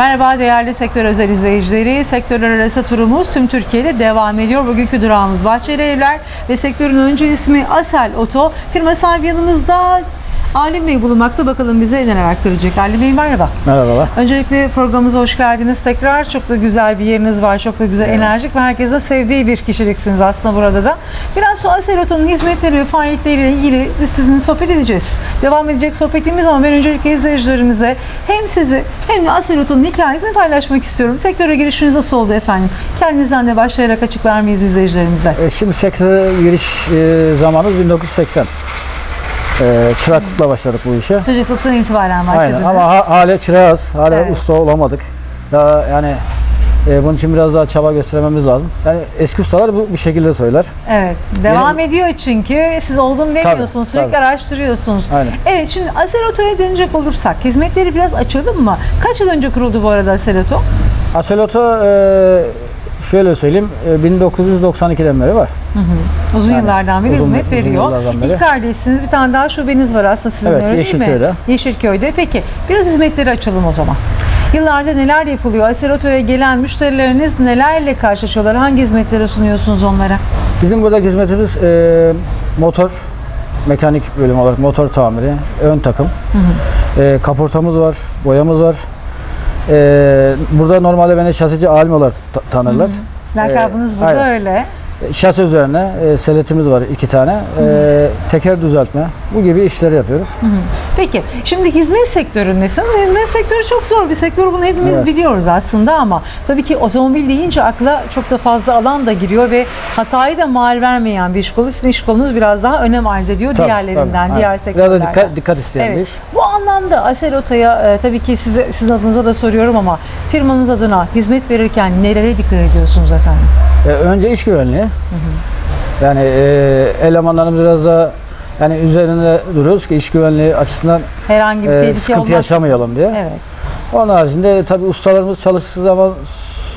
Merhaba değerli sektör özel izleyicileri. Sektörler arası turumuz tüm Türkiye'de devam ediyor. Bugünkü durağımız Bahçeli Evler ve sektörün öncü ismi Asel Oto. Firma sahibi yanımızda Alim Bey bulunmakta. Bakalım bize neler aktaracak. Alim Bey merhaba. Merhabalar. Öncelikle programımıza hoş geldiniz. Tekrar çok da güzel bir yeriniz var. Çok da güzel, enerjik ve herkesin sevdiği bir kişiliksiniz aslında burada da. Biraz şu Asel Oto'nun hizmetleri ve faaliyetleriyle ilgili biz sizinle sohbet edeceğiz. Devam edecek sohbetimiz ama ben öncelikle izleyicilerimize hem sizi hem de Asel Oto'nun hikayesini paylaşmak istiyorum. Sektöre girişiniz nasıl oldu efendim? Kendinizden de başlayarak açıklar mıyız izleyicilerimize? E, şimdi sektöre giriş e, zamanımız 1980. E, çıraklıkla başladık bu işe. Çocukluktan itibaren Aynen başladınız. ama ha, hala çırağız. Hala Evet. usta olamadık. Daha yani e, bunun için biraz daha çaba göstermemiz lazım. Yani eski ustalar bu bir şekilde söyler. Evet. Devam Benim- ediyor çünkü. Siz oldum demiyorsunuz. Tabii, sürekli tabii. araştırıyorsunuz. Aynen. Evet şimdi Aseroto'ya dönecek olursak hizmetleri biraz açalım mı? Kaç yıl önce kuruldu bu arada Aseroto? Aseloto e, şöyle söyleyeyim e, 1992'den beri var. Uzun Yani yıllardan beri uzun- hizmet veriyor. beri. İlk kardeşsiniz. Bir tane daha şubeniz var aslında sizin Evet, öyle değil mi? Yeşilköy'de. Yeşilköy'de. Peki biraz hizmetleri açalım o zaman. Yıllarca neler yapılıyor? Aseroto'ya gelen müşterileriniz nelerle karşılaşıyorlar? Hangi hizmetleri sunuyorsunuz onlara? Bizim buradaki hizmetimiz e, motor, mekanik bölüm olarak motor tamiri, ön takım. E, kaportamız var, boyamız var. E, burada normalde beni şasici alim olarak ta- tanırlar. Lakabınız Ee, burada aynen. öyle. E, Şasi üzerine e, seletimiz var iki tane. E, teker düzeltme. Bu gibi işleri yapıyoruz. Peki şimdi hizmet sektöründesiniz ve hizmet sektörü çok zor bir sektör bunu hepimiz Evet. biliyoruz aslında ama tabii ki otomobil deyince akla çok da fazla alan da giriyor ve hatayı da mal vermeyen bir iş kolu. Sizin iş kolunuz biraz daha önem arz ediyor Tabii, diğerlerinden, tabii. diğer Aynen. sektörlerden. Biraz da dikkat, dikkat isteyen bir Evet. iş. Bu anlamda Asel Oto'ya e, tabii ki size, sizin adınıza da soruyorum ama firmanız adına hizmet verirken nelere dikkat ediyorsunuz efendim? E, önce iş güvenliği. Yani e, elemanlarımız biraz da yani üzerinde duruyoruz ki iş güvenliği açısından Herhangi bir e, sıkıntı olmaz. yaşamayalım diye. Evet. Onun haricinde tabii ustalarımız çalıştığı zaman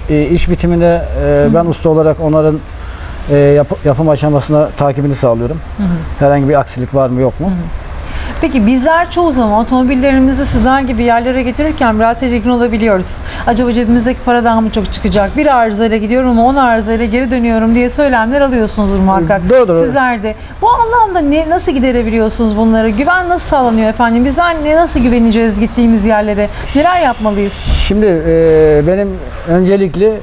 e, iş bitiminde e, ben usta olarak onların e, yap- yapım aşamasına takibini sağlıyorum. Herhangi bir aksilik var mı yok mu? Peki bizler çoğu zaman otomobillerimizi sizler gibi yerlere getirirken biraz tedirgin olabiliyoruz. Acaba cebimizdeki paradan mı çok çıkacak? Bir arızayla gidiyorum ama on arızayla geri dönüyorum diye söylemler alıyorsunuzdur muhakkak. Doğru, doğru. Sizler de. Bu anlamda ne, nasıl giderebiliyorsunuz bunları? Güven nasıl sağlanıyor efendim? Bizler ne nasıl güveneceğiz gittiğimiz yerlere? Neler yapmalıyız? Şimdi e, benim öncelikli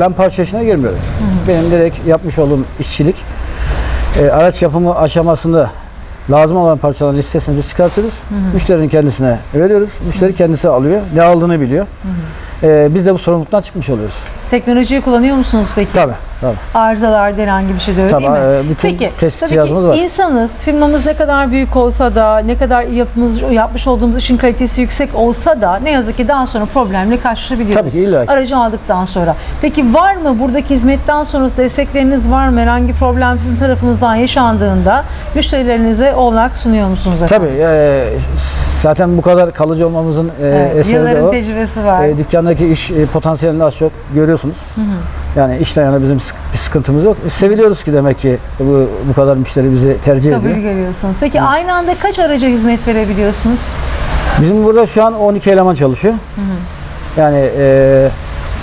ben parça işine girmiyorum. Benim direkt yapmış olduğum işçilik e, araç yapımı aşamasında lazım olan parçaların listesini biz çıkartırız. Müşterinin kendisine veriyoruz. Müşteri kendisi alıyor. Ne aldığını biliyor. E, biz de bu sorumluluktan çıkmış oluyoruz. Teknolojiyi kullanıyor musunuz peki? Tabii. tabii. Arızalarda herhangi bir şey de öyle Tabii, değil mi? e, bütün Peki, tespit tabii cihazımız ki var. insanız, firmamız ne kadar büyük olsa da, ne kadar yapımız, yapmış olduğumuz işin kalitesi yüksek olsa da ne yazık ki daha sonra problemle karşılaşabiliyoruz. Tabii ki, illa. Aracı aldıktan sonra. Peki var mı buradaki hizmetten sonrası destekleriniz var mı? Herhangi problem sizin tarafınızdan yaşandığında müşterilerinize olanak sunuyor musunuz efendim? Tabii. e, zaten bu kadar kalıcı olmamızın e, Evet, eseri de yılların o. tecrübesi var. E, dükkandaki iş e, potansiyelini az çok görüyorsunuz. Yani işten yana bizim bir sıkıntımız yok. E, seviliyoruz ki demek ki bu, bu kadar müşteri bizi tercih Kabul ediyor. görüyorsunuz. Peki aynı anda kaç araca hizmet verebiliyorsunuz? Bizim burada şu an 12 eleman çalışıyor. Yani e,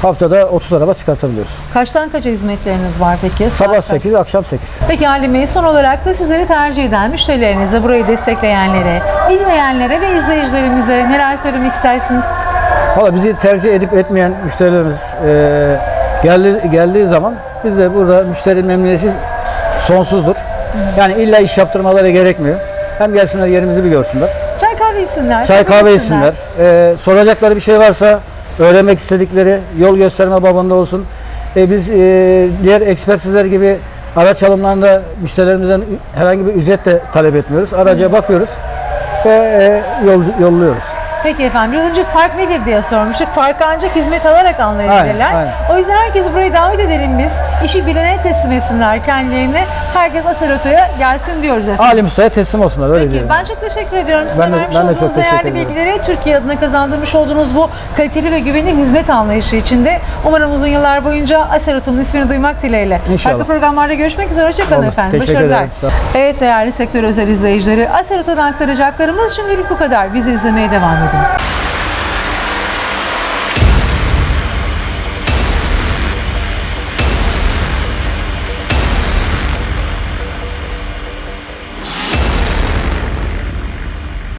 haftada 30 araba çıkartabiliyoruz. Kaçtan kaça hizmetleriniz var peki? Saat Sabah kaç? 8, akşam 8. Peki Halim Bey son olarak da sizleri tercih eden müşterilerinize, burayı destekleyenlere, bilmeyenlere ve izleyicilerimize neler söylemek istersiniz? Valla bizi tercih edip etmeyen müşterilerimiz e, geldi, geldiği zaman biz de burada müşteri memnuniyeti sonsuzdur. Yani illa iş yaptırmaları gerekmiyor. Hem gelsinler yerimizi bir görsünler. Çay kahve içsinler. Çay kahve içsinler. E, soracakları bir şey varsa öğrenmek istedikleri yol gösterme babında olsun. E, biz e, diğer ekspertizler gibi araç alımlarında müşterilerimizden herhangi bir ücret de talep etmiyoruz. Araca bakıyoruz ve e, yol, yolluyoruz. Peki efendim biraz önce fark nedir diye sormuştuk. Farkı ancak hizmet alarak anlayabilirler. Aynen, aynen. O yüzden herkesi buraya davet edelim biz. İşi bilene teslim etsinler kendilerini. Herkes Aseroto'ya gelsin diyoruz efendim. Alim Usta'ya teslim olsunlar öyle Peki diyelim. ben çok teşekkür ediyorum. Size Ben de- vermiş ben de olduğunuz çok değerli bilgileri Türkiye adına kazandırmış olduğunuz bu kaliteli ve güvenilir hizmet anlayışı içinde umarım uzun yıllar boyunca Aseroto'nun ismini duymak dileğiyle. İnşallah. Farklı programlarda görüşmek üzere. Hoşçakalın efendim. Teşekkür Başarılar. ederim. Evet değerli sektör özel izleyicileri Aseroto'dan aktaracaklarımız şimdilik bu kadar. Bizi izlemeye devam edin. স্বাগতম